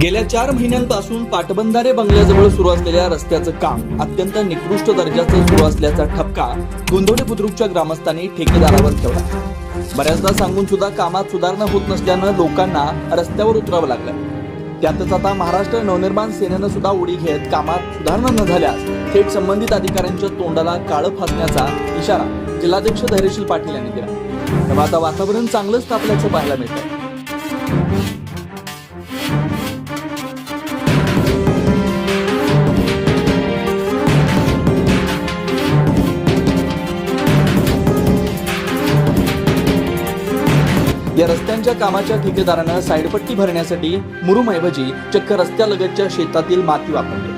गेल्या चार महिन्यांपासून पाटबंधारे बंगल्याजवळ सुरू असलेल्या रस्त्याचं काम अत्यंत निकृष्ट दर्जाचं सुरू असल्याचा ठपका गोंदवले बुद्रुकच्या ग्रामस्थांनी ठेकेदारावर ठेवला. बऱ्याचदा सांगून सुद्धा कामात सुधारणा होत नसल्यानं लोकांना रस्त्यावर उतरावं लागलं. त्यातच आता महाराष्ट्र नवनिर्माण सेनेनं सुद्धा उडी घेत कामात सुधारणा न झाल्यास थेट संबंधित अधिकाऱ्यांच्या तोंडाला काळं फासण्याचा इशारा जिल्हाध्यक्ष धैर्यशील पाटील यांनी दिला. तेव्हा आता वातावरण चांगलंच तापल्याचं पाहायला मिळतं रस्त्यांच्या कामाच्या ठेकेदारानं साईडपट्टी भरण्यासाठी मुरुमऐवजी चक्क रस्त्यालगतच्या शेतातील माती वापरली.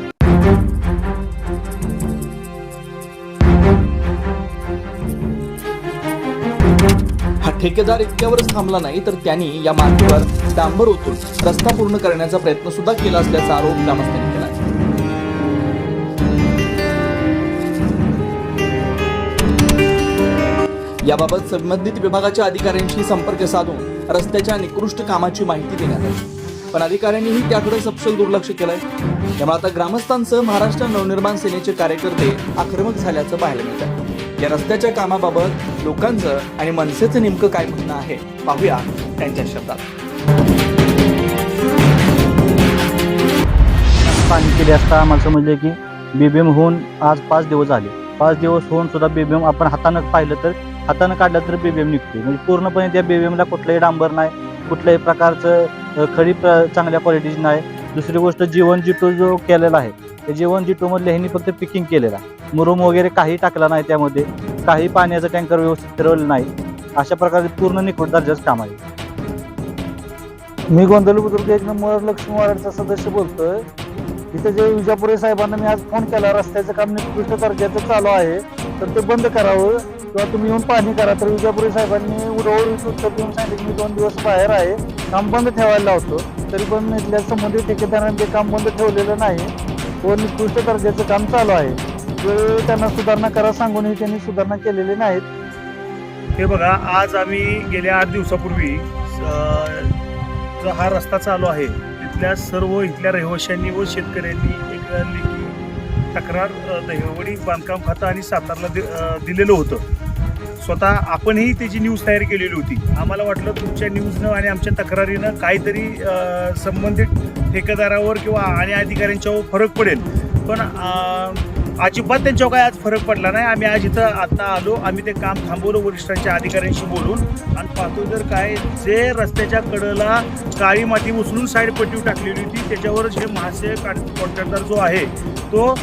हा ठेकेदार इतक्यावरच थांबला नाही तर त्यांनी या मातीवर डांबर ओतून रस्ता पूर्ण करण्याचा प्रयत्न सुद्धा केला असल्याचा आरोप ग्रामस्थांनी केला. याबाबत संबंधित विभागाच्या अधिकाऱ्यांशी संपर्क साधून रस्त्याच्या निकृष्ट कामाची माहिती देण्यात आली. पण अधिकाऱ्यांनीही त्याकडे सपशल दुर्लक्ष केलंय. त्यामुळे आता ग्रामस्थांसह महाराष्ट्र नवनिर्माण सेनेचे कार्यकर्ते आक्रमक झाल्याचं पाहायला मिळतं या रस्त्याच्या कामाबाबत लोकांचं आणि मनसेचं नेमकं काय म्हणणं आहे पाहूया त्यांच्या शब्दात. पाणी केली असता आम्हाला समजले की बीबीएम होऊन आज पाच दिवस झाले. पाच दिवस होऊन सुद्धा बीबीएम आपण हातानं पाहिलं तर हातानं काढलं तर बेबेम निघते म्हणजे पूर्णपणे त्या बेबेमला कुठलंही डांबर नाही कुठल्याही प्रकारचं खडी प्र चांगल्या क्वालिटीची नाही. दुसरी गोष्ट जीवन जिटो जो केलेला आहे त्या जीवन जिटोमधले ह्यांनी फक्त पिकिंग केलेलं आहे. मुरुम वगैरे काही टाकला नाही त्यामध्ये काही पाण्याचं टँकर व्यवस्थित फिरवलं नाही. अशा प्रकारे पूर्ण निकृष्ट दर्जाचं काम आहे. मी गोंधळ बुद्रुक एक नंबर लक्ष्मी वार्डचा सदस्य बोलतोय. इथे जे विजापुरे साहेबांना मी आज फोन केला रस्त्याचं काम निकृष्ट दर्जाचं चालू आहे तर ते बंद करावं. किंवा तुम्ही येऊन पाहणी करा तर विजापुरी साहेबांनी उडवळ उत्तर देऊन सांगितलं की मी दोन दिवस बाहेर आहे काम बंद ठेवायला लावतो. तरी पण इथल्या संबंधित ठेकेदारांनी ते काम बंद ठेवलेलं नाही. व निकृष्ट दर्जाचं काम चालू आहे. त्यांना सुधारणा करा सांगूनही त्यांनी सुधारणा केलेली नाहीत. हे बघा आज आम्ही गेल्या आठ दिवसापूर्वी जो हा रस्ता चालू आहे तिथल्या सर्व इथल्या रहिवाशांनी व शेतकऱ्यांनी एक तक्रार दहिवडी बांधकाम खातं आणि सातारला दि- दिलेलं होतं. स्वतः आपणही त्याची न्यूज तयार केलेली होती आम्हाला वाटलं तुमच्या न्यूजनं आणि आमच्या तक्रारीनं काहीतरी संबंधित ठेकेदारावर किंवा आणि अधिकाऱ्यांच्यावर फरक पडेल. पण अजिबात त्यांच्यावर काय आज फरक पडला नाही. आम्ही आज इथं आत्ता आलो. आम्ही ते काम थांबवलं वरिष्ठांच्या अधिकाऱ्यांशी बोलून. आणि पाहतो जर काय जे रस्त्याच्या कडेला काळी माती उचलून साईड पट्टी टाकलेली होती त्याच्यावरच हे महाशय कॉन्ट्रॅक्टर जो आहे तो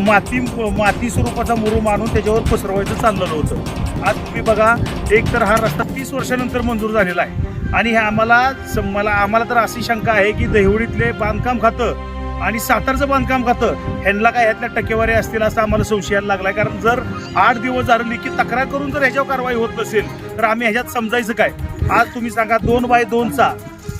माती माती स्वरूपाचा मुरू मानून त्याच्यावर पसरवायचं चाललेलं होतं. आज तुम्ही बघा एक तर हा रस्ता तीस वर्षानंतर मंजूर झालेला आहे. आणि हे आम्हाला मला आम्हाला तर अशी शंका आहे की दहिवडीतले बांधकाम खातं आणि सातारचं बांधकाम खातं ह्यांना काय ह्यातल्या टक्केवारी असतील असं आम्हाला संशयाला लागलाय. कारण जर आठ दिवस झाले की तक्रार करून जर ह्याच्यावर कारवाई होत नसेल तर आम्ही ह्याच्यात समजायचं काय? आज तुम्ही सांगा दोन बाय दोनचा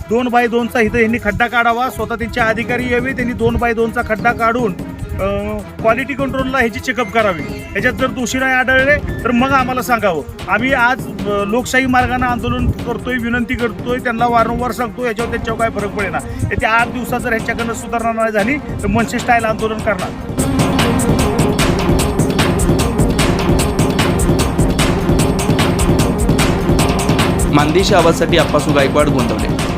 दोन बाय दोनचा इथं यांनी खड्डा काढावा स्वतः त्यांचे अधिकारी यावे त्यांनी दोन बाय दोनचा खड्डा काढून क्वालिटी कंट्रोलला ह्याची चेकअप करावी. ह्याच्यात जर दोषी नाही आढळले तर मग आम्हाला सांगावं. आम्ही आज लोकशाही मार्गाने आंदोलन करतोय विनंती करतोय त्यांना वारंवार सांगतो याच्यावर त्यांच्यावर काय फरक पडेना. येत्या आठ दिवसात जर ह्याच्याकडनं सुधारणा नाही झाली तर मनसे स्टाईल आंदोलन करणार. मानदेशी आवाजसाठी आप्पासू गायकवाड गोंदवले.